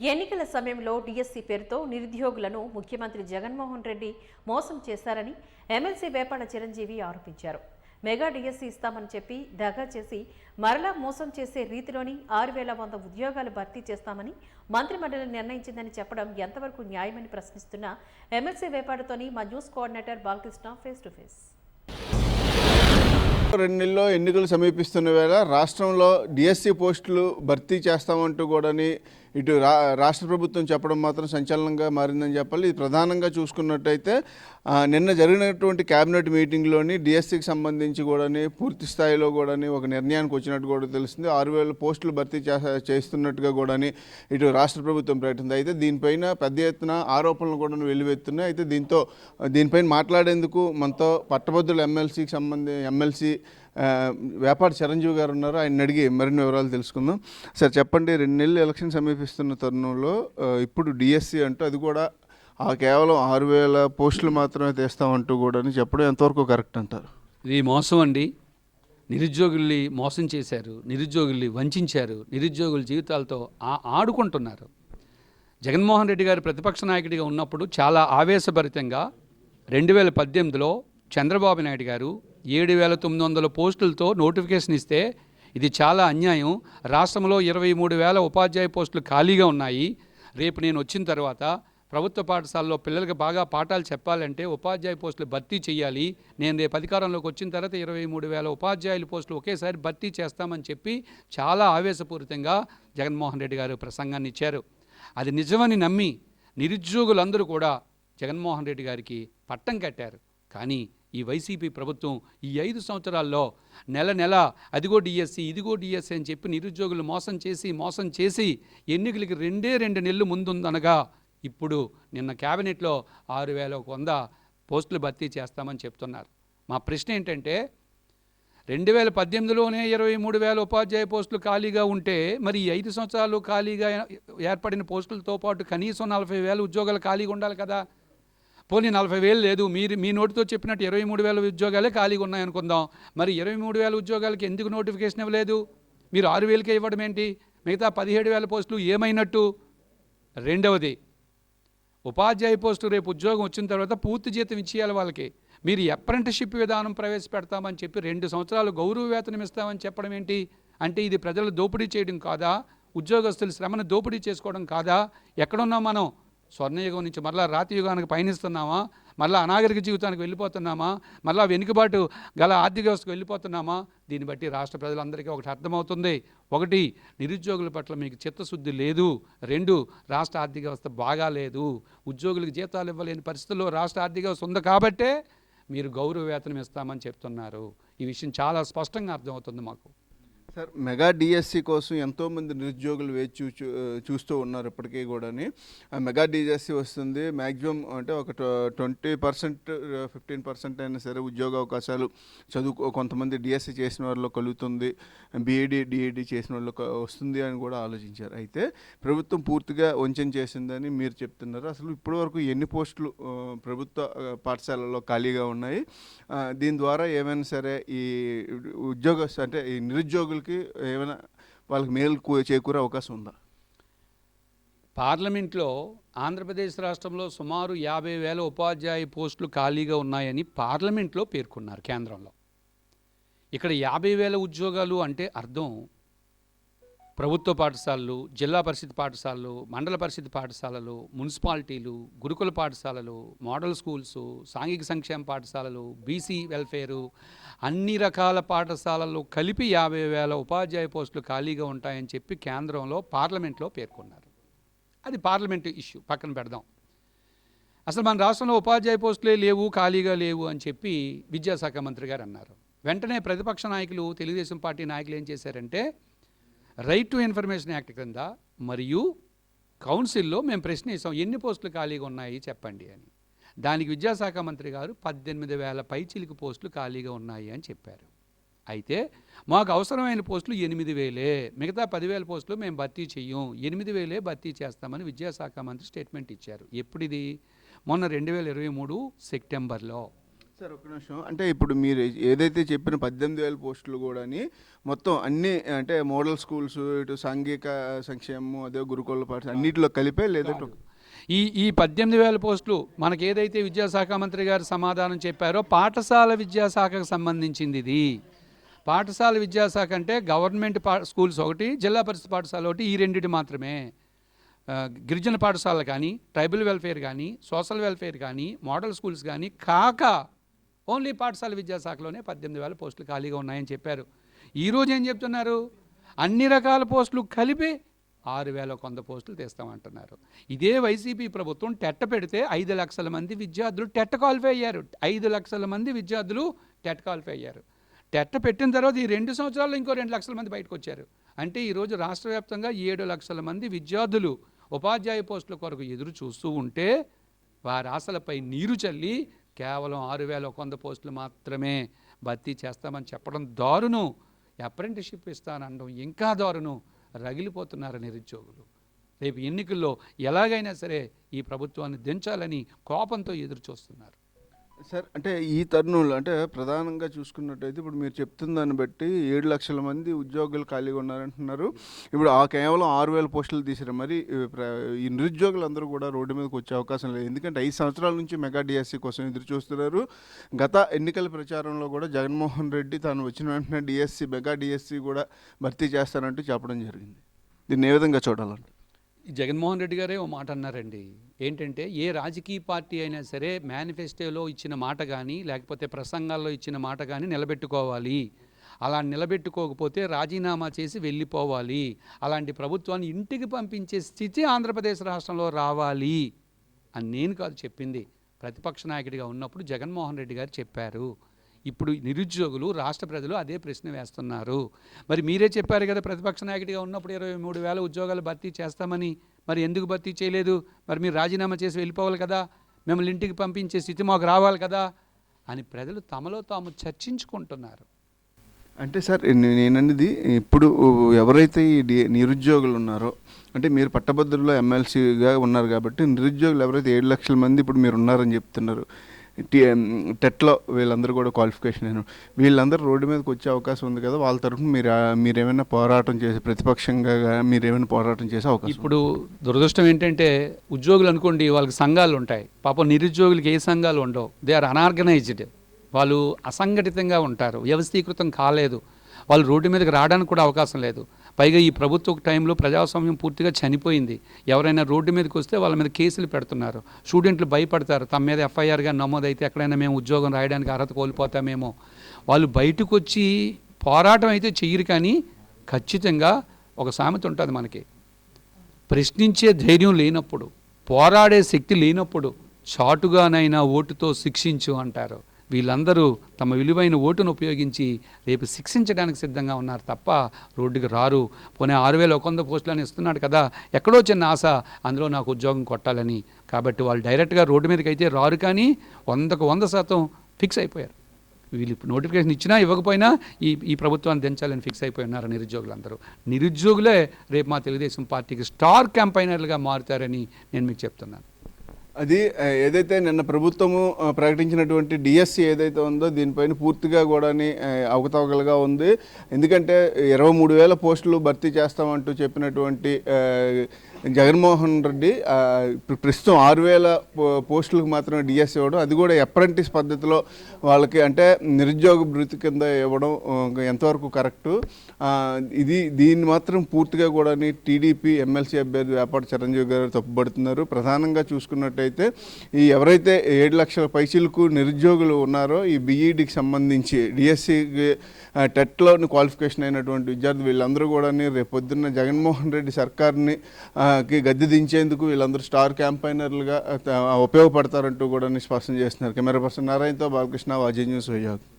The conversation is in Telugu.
ఎన్నికల సమయంలో డిఎస్సీ పేరుతో నిరుద్యోగులను ముఖ్యమంత్రి జగన్మోహన్ రెడ్డి మోసం చేశారని ఎమ్మెల్సీ వేపాడ చిరంజీవి ఆరోపించారు. మెగా డిఎస్సీ ఇస్తామని చెప్పి దగా చేసి మరలా మోసం చేసే రీతిలోని ఆరు వేల వంద ఉద్యోగాలు భర్తీ చేస్తామని మంత్రిమండలి నిర్ణయించిందని చెప్పడం ఎంతవరకు న్యాయమని ప్రశ్నిస్తున్న ఎమ్మెల్సీ వేపాడతోని మా news coordinator Balakrishna face to face. రెండు నెలల్లో ఎన్నికలు సమీపిస్తున్న వేళ రాష్ట్రంలో డిఎస్సి పోస్టులు భర్తీ చేస్తామంటూ కూడాని ఇటు రా రాష్ట్ర ప్రభుత్వం చెప్పడం మాత్రం సంచలనంగా మారిందని చెప్పాలి. ఇది ప్రధానంగా చూసుకున్నట్టయితే నిన్న జరిగినటువంటి కేబినెట్ మీటింగ్లోని డిఎస్సికి సంబంధించి కూడాని పూర్తి స్థాయిలో కూడాని ఒక నిర్ణయానికి వచ్చినట్టు కూడా తెలిసింది ఆరు వేల పోస్టులు భర్తీ చేస- చేస్తున్నట్టుగా కూడాని ఇటు రాష్ట్ర ప్రభుత్వం ప్రకటించింది. అయితే దీనిపైన పెద్ద ఎత్తున ఆరోపణలు కూడా వెల్లువెత్తున్నాయి. అయితే దీంతో దీనిపైన మాట్లాడేందుకు మనతో పట్టభద్రుల ఎమ్మెల్సీకి సంబంధి ఎమ్మెల్సీ వ్యాపార చిరంజీవి గారు ఉన్నారు. ఆయన అడిగి మరిన్ని వివరాలు తెలుసుకుందాం. సార్ చెప్పండి రెండు నెలలు ఎలక్షన్ సమీపిస్తున్న తరుణంలో ఇప్పుడు డిఎస్సి అంటూ అది కూడా ఆ కేవలం ఆరు వేల పోస్టులు మాత్రమే తీస్తామంటూ కూడా అని చెప్పడం ఎంతవరకు కరెక్ట్ అంటారు? ఇది మోసం అండి. నిరుద్యోగుల్ని మోసం చేశారు నిరుద్యోగుల్ని వంచారు నిరుద్యోగుల జీవితాలతో ఆడుకుంటున్నారు. జగన్మోహన్ రెడ్డి గారు ప్రతిపక్ష నాయకుడిగా ఉన్నప్పుడు చాలా ఆవేశభరితంగా రెండు వేల పద్దెనిమిదిలో చంద్రబాబు నాయుడు గారు ఏడు వేల తొమ్మిది వందల పోస్టులతో నోటిఫికేషన్ ఇస్తే ఇది చాలా అన్యాయం. రాష్ట్రంలో ఇరవై మూడు వేల ఉపాధ్యాయ పోస్టులు ఖాళీగా ఉన్నాయి. రేపు నేను వచ్చిన తర్వాత ప్రభుత్వ పాఠశాలలో పిల్లలకి బాగా పాఠాలు చెప్పాలంటే ఉపాధ్యాయ పోస్టులు భర్తీ చేయాలి. నేను రేపు అధికారంలోకి వచ్చిన తర్వాత ఇరవై మూడు వేల ఉపాధ్యాయుల పోస్టులు ఒకేసారి భర్తీ చేస్తామని చెప్పి చాలా ఆవేశపూరితంగా జగన్మోహన్ రెడ్డి గారు ప్రసంగాన్ని ఇచ్చారు. అది నిజమని నమ్మి నిరుద్యోగులందరూ కూడా జగన్మోహన్ రెడ్డి గారికి పట్టం కట్టారు. కానీ ఈ వైసీపీ ప్రభుత్వం ఈ ఐదు సంవత్సరాల్లో నెల నెల అదిగో డిఎస్సి ఇదిగో డిఎస్సి అని చెప్పి నిరుద్యోగులు మోసం చేసి మోసం చేసి ఎన్నికలకి రెండే రెండు నెలలు ముందుందనగా ఇప్పుడు నిన్న క్యాబినెట్లో ఆరు వేల ఒక వంద పోస్టులు భర్తీ చేస్తామని చెప్తున్నారు. మా ప్రశ్న ఏంటంటే రెండు వేల పద్దెనిమిదిలోనే ఇరవై మూడు వేల ఉపాధ్యాయ పోస్టులు ఖాళీగా ఉంటే మరి ఈ ఐదు సంవత్సరాలు ఖాళీగా ఏర్పడిన పోస్టులతో పాటు కనీసం నలభై వేల ఉద్యోగాలు ఖాళీగా ఉండాలి కదా? పోనీ నలభై వేలు లేదు. మీరు మీ నోటితో చెప్పినట్టు ఇరవై మూడు వేల ఉద్యోగాలే ఖాళీగా ఉన్నాయనుకుందాం మరి ఇరవై మూడు వేల ఉద్యోగాలకి ఎందుకు నోటిఫికేషన్ ఇవ్వలేదు? మీరు ఆరు వేలకే ఇవ్వడం ఏంటి? మిగతా పదిహేడు వేల పోస్టులు ఏమైనట్టు? రెండవది ఉపాధ్యాయ పోస్టు రేపు ఉద్యోగం వచ్చిన తర్వాత పూర్తి జీతం ఇచ్చేయాలి వాళ్ళకి. మీరు అప్రెంటిషిప్ విధానం ప్రవేశపెడతామని చెప్పి రెండు సంవత్సరాలు గౌరవ వేతనం ఇస్తామని చెప్పడం ఏంటి? అంటే ఇది ప్రజలు దోపిడీ చేయడం కాదా? ఉద్యోగస్తులు శ్రమను దోపిడీ చేసుకోవడం కాదా? ఎక్కడున్నాం మనం? స్వర్ణయుగం నుంచి మరలా రాతి యుగానికి పయనిస్తున్నామా? మళ్ళీ అనాగరిక జీవితానికి వెళ్ళిపోతున్నామా? మళ్ళీ వెనుకబాటు గల ఆర్థిక వ్యవస్థకు వెళ్ళిపోతున్నామా? దీన్ని బట్టి రాష్ట్ర ప్రజలందరికీ ఒకటి అర్థమవుతుంది. ఒకటి నిరుద్యోగుల పట్ల మీకు చిత్తశుద్ధి లేదు. రెండు రాష్ట్ర ఆర్థిక వ్యవస్థ బాగాలేదు ఉద్యోగులకు జీతాలు ఇవ్వలేని పరిస్థితుల్లో రాష్ట్ర ఆర్థిక వ్యవస్థ ఉంది కాబట్టే మీరు గౌరవ వేతనం ఇస్తామని చెప్తున్నారు. ఈ విషయం చాలా స్పష్టంగా అర్థమవుతుంది మాకు. సార్ మెగా డిఎస్సి కోసం ఎంతోమంది నిరుద్యోగులు వేచి చూ చూస్తూ ఉన్నారు ఇప్పటికీ కూడాని. ఆ మెగా డిఎస్సి వస్తుంది. మ్యాక్సిమం అంటే ఒక ట్వంటీ పర్సెంట్ ఫిఫ్టీన్ పర్సెంట్ అయినా సరే ఉద్యోగ అవకాశాలు చదువు కొంతమంది డిఎస్సి చేసిన వాళ్ళు కలుగుతుంది. బీఈడి డిఈడి చేసిన వాళ్ళు వస్తుంది అని కూడా ఆలోచించారు. అయితే ప్రభుత్వం పూర్తిగా వంచన చేసిందని మీరు చెప్తున్నారు. అసలు ఇప్పటివరకు ఎన్ని పోస్టులు ప్రభుత్వ పాఠశాలలో ఖాళీగా ఉన్నాయి? దీని ద్వారా ఏమైనా సరే ఈ ఉద్యోగ అంటే ఈ నిరుద్యోగులు నిరుద్యోగులకి ఏమైనా వాళ్ళకి మేలు చేకూరే అవకాశం ఉందా? పార్లమెంట్లో ఆంధ్రప్రదేశ్ రాష్ట్రంలో సుమారు యాభై వేల ఉపాధ్యాయ పోస్టులు ఖాళీగా ఉన్నాయని పార్లమెంట్లో పేర్కొన్నారు కేంద్రంలో. ఇక్కడ యాభై వేల ఉద్యోగాలు అంటే అర్థం ప్రభుత్వ పాఠశాలలు జిల్లా పరిషత్ పాఠశాలలు మండల పరిషత్ పాఠశాలలు మున్సిపాలిటీలు గురుకుల పాఠశాలలు మోడల్ స్కూల్స్ సాంఘిక సంక్షేమ పాఠశాలలు బీసీ వెల్ఫేరు అన్ని రకాల పాఠశాలలు కలిపి యాభై వేల ఉపాధ్యాయ పోస్టులు ఖాళీగా ఉంటాయని చెప్పి కేంద్రంలో పార్లమెంట్లో పేర్కొన్నారు. అది పార్లమెంటు ఇష్యూ పక్కన పెడదాం. అసలు మన రాష్ట్రంలో ఉపాధ్యాయ పోస్టులే లేవు ఖాళీగా లేవు అని చెప్పి విద్యాశాఖ మంత్రి గారు అన్నారు. వెంటనే ప్రతిపక్ష నాయకులు తెలుగుదేశం పార్టీ నాయకులు ఏం చేశారంటే రైట్ టు ఇన్ఫర్మేషన్ యాక్ట్ క్రింద మరియు కౌన్సిల్లో మేము ప్రశ్న ఇస్తాం ఎన్ని పోస్టులు ఖాళీగా ఉన్నాయి చెప్పండి అని. దానికి విద్యాశాఖ మంత్రి గారు పద్దెనిమిది వేల పైచిలికి పోస్టులు ఖాళీగా ఉన్నాయి అని చెప్పారు. అయితే మాకు అవసరమైన పోస్టులు ఎనిమిది వేలే మిగతా పదివేల పోస్టులు మేము భర్తీ చెయ్యం ఎనిమిది వేలే భర్తీ చేస్తామని విద్యాశాఖ మంత్రి స్టేట్మెంట్ ఇచ్చారు. ఎప్పుడిది? మొన్న రెండు వేల ఇరవై మూడు సెప్టెంబర్లో. సార్ ఒక నిమిషం. అంటే ఇప్పుడు మీరు ఏదైతే చెప్పిన పద్దెనిమిది వేల పోస్టులు కూడాని మొత్తం అన్ని అంటే మోడల్ స్కూల్స్ ఇటు సాంఘిక సంక్షేమం అదే గురుకుల పాఠశాల అన్నిటిలో కలిపే లేదంటే ఈ ఈ పద్దెనిమిది వేల పోస్టులు మనకి ఏదైతే విద్యాశాఖ మంత్రి గారు సమాధానం చెప్పారో పాఠశాల విద్యాశాఖకు సంబంధించింది ఇది. పాఠశాల విద్యాశాఖ అంటే గవర్నమెంట్ పా స్కూల్స్ ఒకటి జిల్లా పరిషత్ పాఠశాల ఒకటి ఈ రెండింటి మాత్రమే. గిరిజన పాఠశాలలు కానీ ట్రైబల్ వెల్ఫేర్ కానీ సోషల్ వెల్ఫేర్ కానీ మోడల్ స్కూల్స్ కానీ కాక ఓన్లీ పాఠశాల విద్యాశాఖలోనే పద్దెనిమిది వేల పోస్టులు ఖాళీగా ఉన్నాయని చెప్పారు. ఈరోజు ఏం చెప్తున్నారు? అన్ని రకాల పోస్టులు కలిపి ఆరు వేల కొంత పోస్టులు తీస్తామంటున్నారు. ఇదే వైసీపీ ప్రభుత్వం టెట్ట పెడితే ఐదు లక్షల మంది విద్యార్థులు టెట్ క్వాలిఫై అయ్యారు. ఐదు లక్షల మంది విద్యార్థులు టెట్ క్వాలిఫై అయ్యారు. టెట్ట పెట్టిన తర్వాత ఈ రెండు సంవత్సరాల్లో ఇంకో రెండు లక్షల మంది బయటకు వచ్చారు. అంటే ఈరోజు రాష్ట్ర వ్యాప్తంగా ఏడు లక్షల మంది విద్యార్థులు ఉపాధ్యాయ పోస్టుల కొరకు ఎదురు చూస్తూ ఉంటే వారి ఆశలపై నీరు చల్లి కేవలం ఆరు వేల వంద పోస్టులు మాత్రమే భర్తీ చేస్తామని చెప్పడం దారుణం. అప్రెంటిషిప్ ఇస్తానడం ఇంకా దారుణం. రగిలిపోతున్నారు నిరుద్యోగులు. రేపు ఎన్నికల్లో ఎలాగైనా సరే ఈ ప్రభుత్వాన్ని దించాలని కోపంతో ఎదురు చూస్తున్నారు సార్ అంటే ఈ తరుణంలో అంటే ప్రధానంగా చూసుకున్నట్టయితే ఇప్పుడు మీరు చెప్తున్న దాన్ని బట్టి ఏడు లక్షల మంది ఉద్యోగులు ఖాళీగా ఉన్నారంటున్నారు. ఇప్పుడు ఆ కేవలం ఆరు వేల పోస్టులు తీసారు మరి ఈ ప్ర- ఈ నిరుద్యోగులందరూ కూడా రోడ్డు మీదకి వచ్చే అవకాశం లేదు. ఎందుకంటే ఐదు సంవత్సరాల నుంచి మెగా డిఎస్సి కోసం ఎదురు చూస్తున్నారు. గత ఎన్నికల ప్రచారంలో కూడా జగన్మోహన్ రెడ్డి తాను వచ్చిన వెంటనే డిఎస్సి మెగా డిఎస్సి కూడా భర్తీ చేస్తానంటూ చెప్పడం జరిగింది. దీన్ని ఏ విధంగా చూడాలంటే జగన్మోహన్ రెడ్డి గారే ఓ మాట అన్నారండి. ఏంటంటే ఏ రాజకీయ పార్టీ అయినా సరే మేనిఫెస్టోలో ఇచ్చిన మాట కానీ లేకపోతే ప్రసంగాల్లో ఇచ్చిన మాట కానీ నిలబెట్టుకోవాలి. అలా నిలబెట్టుకోకపోతే రాజీనామా చేసి వెళ్ళిపోవాలి. అలాంటి ప్రభుత్వాన్ని ఇంటికి పంపించే స్థితి ఆంధ్రప్రదేశ్ రాష్ట్రంలో రావాలి అని నేను కాదు చెప్పింది. ప్రతిపక్ష నాయకుడిగా ఉన్నప్పుడు జగన్మోహన్ రెడ్డి గారు చెప్పారు. ఇప్పుడు నిరుద్యోగులు రాష్ట్ర ప్రజలు అదే ప్రశ్న వేస్తున్నారు. మరి మీరే చెప్పారు కదా ప్రతిపక్ష నాయకుడిగా ఉన్నప్పుడు ఇరవై మూడు వేల ఉద్యోగాలు భర్తీ చేస్తామని. మరి ఎందుకు భర్తీ చేయలేదు? మరి మీరు రాజీనామా చేసి వెళ్ళిపోవాలి కదా? మిమ్మల్ని ఇంటికి పంపించే స్థితి మాకు రావాలి కదా? అని ప్రజలు తమలో తాము చర్చించుకుంటున్నారు. అంటే సార్ నే- నేనన్నది ఇప్పుడు ఎవరైతే ఈ నిరుద్యోగులు ఉన్నారో అంటే మీరు పట్టభద్రులో ఎమ్మెల్సీగా ఉన్నారు కాబట్టి నిరుద్యోగులు ఎవరైతే ఏడు లక్షల మంది ఇప్పుడు మీరు ఉన్నారని చెప్తున్నారు టెట్లో వీళ్ళందరూ కూడా క్వాలిఫికేషన్ అయిన వీళ్ళందరూ రోడ్డు మీదకి వచ్చే అవకాశం ఉంది కదా వాళ్ళ తరఫున మీరు మీరేమైనా పోరాటం చేసి ప్రతిపక్షంగా మీరేమైనా పోరాటం చేసే అవకాశం ఇప్పుడు దురదృష్టం ఏంటంటే ఉద్యోగులు అనుకోండి వాళ్ళకి సంఘాలు ఉంటాయి. పాపం నిరుద్యోగులకి ఏ సంఘాలు ఉండవు. దే ఆర్ అనార్గనైజ్డ్ వాళ్ళు అసంఘటితంగా ఉంటారు. వ్యవస్థీకృతం కాలేదు. వాళ్ళు రోడ్డు మీదకి రావడానికి కూడా అవకాశం లేదు. పైగా ఈ ప్రభుత్వ టైంలో ప్రజాస్వామ్యం పూర్తిగా చనిపోయింది. ఎవరైనా రోడ్డు మీదకి వస్తే వాళ్ళ మీద కేసులు పెడుతున్నారు. స్టూడెంట్లు భయపడతారు. తమ మీద ఎఫ్ఐఆర్గా నమోదైతే ఎక్కడైనా మేము ఉద్యోగం రాయడానికి అర్హత కోల్పోతామేమో. వాళ్ళు బయటకు వచ్చి పోరాటం అయితే చెయ్యరు కానీ ఖచ్చితంగా ఒక సామెత ఉంటుంది మనకి. ప్రశ్నించే ధైర్యం లేనప్పుడు పోరాడే శక్తి లేనప్పుడు చాటుగానైనా ఓటుతో శిక్షించు అంటారు. వీళ్ళందరూ తమ విలువైన ఓటును ఉపయోగించి రేపు శిక్షించడానికి సిద్ధంగా ఉన్నారు తప్ప రోడ్డుకి రారు. పోనీ ఆరు వేల ఒక వంద పోస్టులని ఇస్తున్నాడు కదా ఎక్కడో చిన్న ఆశ అందులో నాకు ఉద్యోగం కొట్టాలని. కాబట్టి వాళ్ళు డైరెక్ట్గా రోడ్డు మీదకి అయితే రారు కానీ వందకు వంద శాతం ఫిక్స్ అయిపోయారు. వీళ్ళు ఇప్పుడు నోటిఫికేషన్ ఇచ్చినా ఇవ్వకపోయినా ఈ ఈ ప్రభుత్వాన్ని దించాలని ఫిక్స్ అయిపోయి ఉన్నారు నిరుద్యోగులందరూ. నిరుద్యోగులే రేపు మా తెలుగుదేశం పార్టీకి స్టార్ క్యాంపైనర్లుగా మారుతారని నేను మీకు చెప్తున్నాను. అది ఏదైతే నిన్న ప్రభుత్వము ప్రకటించినటువంటి డిఎస్సి ఏదైతే ఉందో దీనిపైన పూర్తిగా కూడా అవకతవకలుగా ఉంది. ఎందుకంటే ఇరవై మూడు వేల పోస్టులు భర్తీ చేస్తామంటూ చెప్పినటువంటి జగన్మోహన్ రెడ్డి ప్రస్తుతం ఆరు వేల పో- పోస్టులకు మాత్రమే డిఎస్సి ఇవ్వడం అది కూడా అప్రెంటిస్ పద్ధతిలో వాళ్ళకి అంటే నిరుద్యోగ భృతి కింద ఇవ్వడం ఎంతవరకు కరెక్టు? ఇది దీన్ని మాత్రం పూర్తిగా కూడా టీడీపీ ఎమ్మెల్సీ అభ్యర్థి వ్యాపార చిరంజీవి గారు తప్పుపడుతున్నారు ప్రధానంగా చూసుకున్నట్టయితే ఈ ఎవరైతే ఏడు లక్షల పైసలకు నిరుద్యోగులు ఉన్నారో ఈ బీఈడికి సంబంధించి డిఎస్సి టెట్లో క్వాలిఫికేషన్ అయినటువంటి విద్యార్థులు వీళ్ళందరూ కూడా రేపొద్దున్న జగన్మోహన్ రెడ్డి సర్కార్ని కి గద్దె దించేందుకు వీళ్ళందరూ స్టార్ క్యాంపైనర్లుగా ఉపయోగపడతారంటూ కూడా స్పష్టం చేస్తున్నారు. కెమెరా పర్సన్ నారాయణతో బాలకృష్ణ వాజీ న్యూస్ విజయవాడ.